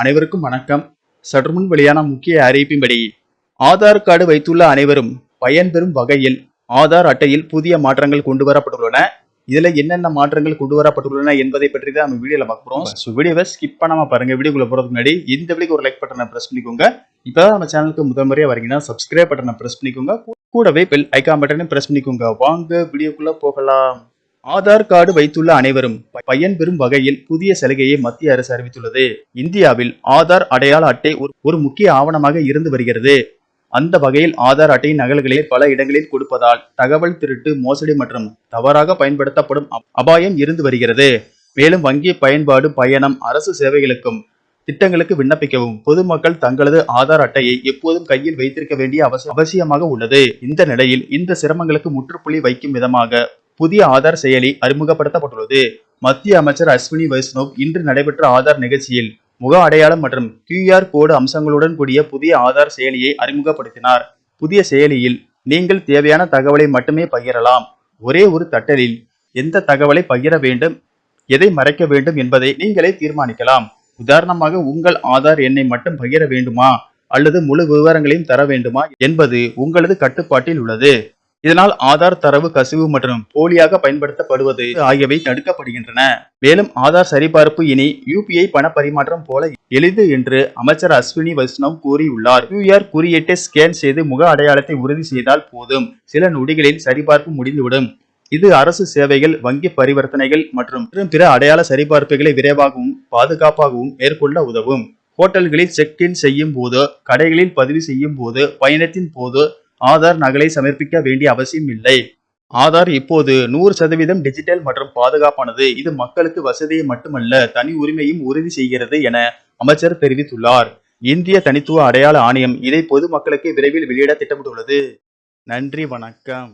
அனைவருக்கும் வணக்கம். சற்றுமுன் வெளியான முக்கிய அறிவிப்பின்படி ஆதார் கார்டு வைத்துள்ள அனைவரும் பயன்பெறும் வகையில் ஆதார் அட்டையில் புதிய மாற்றங்கள் கொண்டு வரப்பட்டுள்ளன இதுல என்னென்ன மாற்றங்கள் கொண்டு வரப்பட்டுள்ளன என்பதை பற்றி தான் நம்ம வீடியோல பார்க்க போறோம். ஸோ வீடியோவை ஸ்கிப் பண்ணாம பாருங்க. வீடியோக்குள்ள போறதுக்கு முன்னாடி இந்த வீடியோக்கு ஒரு லைக் பட்டனை பிரஸ் பண்ணிக்கோங்க. இப்போ நம்ம சேனலுக்கு முதல் முறையா வரீங்கன்னா சப்ஸ்கிரைப் பட்டனை பிரஸ் பண்ணிக்கோங்க. கூடவே பெல் ஐகான் பட்டனை பிரஸ் பண்ணிக்கோங்க. வாங்க வீடியோக்குள்ள போகலாம். ஆதார் கார்டு வைத்துள்ள அனைவரும் பயன்பெறும் வகையில் புதிய சலுகையை மத்திய அரசு அறிவித்துள்ளது. இந்தியாவில் ஆதார் அடையாள அட்டை ஒரு- ஒரு முக்கிய ஆவணமாக இருந்து வருகிறது. அந்த வகையில் ஆதார் அட்டையின் நகல்களை பல இடங்களில் கொடுப்பதால் தகவல் திருட்டு மோசடி மற்றும் தவறாக பயன்படுத்தப்படும் அப்- அபாயம் இருந்து வருகிறது. மேலும் வங்கி பயன்பாடு பயணம் அரசு சேவைகளுக்கும் திட்டங்களுக்கு விண்ணப்பிக்கவும் பொதுமக்கள் தங்களது ஆதார் அட்டையை எப்போதும் கையில் வைத்திருக்க வேண்டிய அவசிய- அவசியமாக உள்ளது. இந்த நிலையில் இந்த சிரமங்களுக்கு முற்றுப்புள்ளி வைக்கும் விதமாக புதிய ஆதார் செயலி அறிமுகப்படுத்தப்பட்டுள்ளது. மத்திய அமைச்சர் அஸ்வினி வைஷ்ணவ் இன்று நடைபெற்ற ஆதார் நிகழ்ச்சியில் முக அடையாளம் மற்றும் கியூஆர் கோடு அம்சங்களுடன் கூடிய புதிய ஆதார் செயலியை அறிமுகப்படுத்தினார். புதிய செயலியில் நீங்கள் தேவையான தகவலை மட்டுமே பகிரலாம். ஒரே ஒரு தட்டலில் எந்த தகவலை பகிர வேண்டும் எதை மறைக்க வேண்டும் என்பதை நீங்களே தீர்மானிக்கலாம். உதாரணமாக உங்கள் ஆதார் எண்ணை மட்டும் பகிர வேண்டுமா அல்லது முழு விவரங்களையும் தர வேண்டுமா என்பது உங்களது கட்டுப்பாட்டில் உள்ளது. இதனால் ஆதார் தரவு கசிவு மற்றும் போலியாக பயன்படுத்தப்படுவது ஆகியவை தடுக்கப்படுகின்றன. மேலும் ஆதார் சரிபார்ப்பு இனி யூபிஐ பண பரிமாற்றம் போல எளிது என்று அமைச்சர் அஸ்வினி வைஷ்ணவ் கூறியுள்ளார். யூஆர் குறியீட்டை ஸ்கேன் செய்து முக அடையாளத்தை உறுதி செய்தால் போதும். சில நொடிகளில் சரிபார்ப்பு முடிந்துவிடும். இது அரசு சேவைகள் வங்கி பரிவர்த்தனைகள் மற்றும் பிற அடையாள சரிபார்ப்புகளை விரைவாகவும் பாதுகாப்பாகவும் மேற்கொள்ள உதவும். ஹோட்டல்களில் செக் இன் செய்யும் போது கடைகளில் பதிவு செய்யும் போது பயணத்தின் போது ஆதார் நகலை சமர்ப்பிக்க வேண்டிய அவசியம் இல்லை. ஆதார் இப்போது நூறு சதவீதம் டிஜிட்டல் மற்றும் பாதுகாப்பானது. இது மக்களுக்கு வசதியை மட்டுமல்ல தனி உரிமையும் உறுதி செய்கிறது என அமைச்சர் தெரிவித்துள்ளார். இந்திய தனித்துவ அடையாள ஆணையம் இதை பொதுமக்களுக்கு விரைவில் வெளியிட திட்டமிட்டுள்ளது. நன்றி வணக்கம்.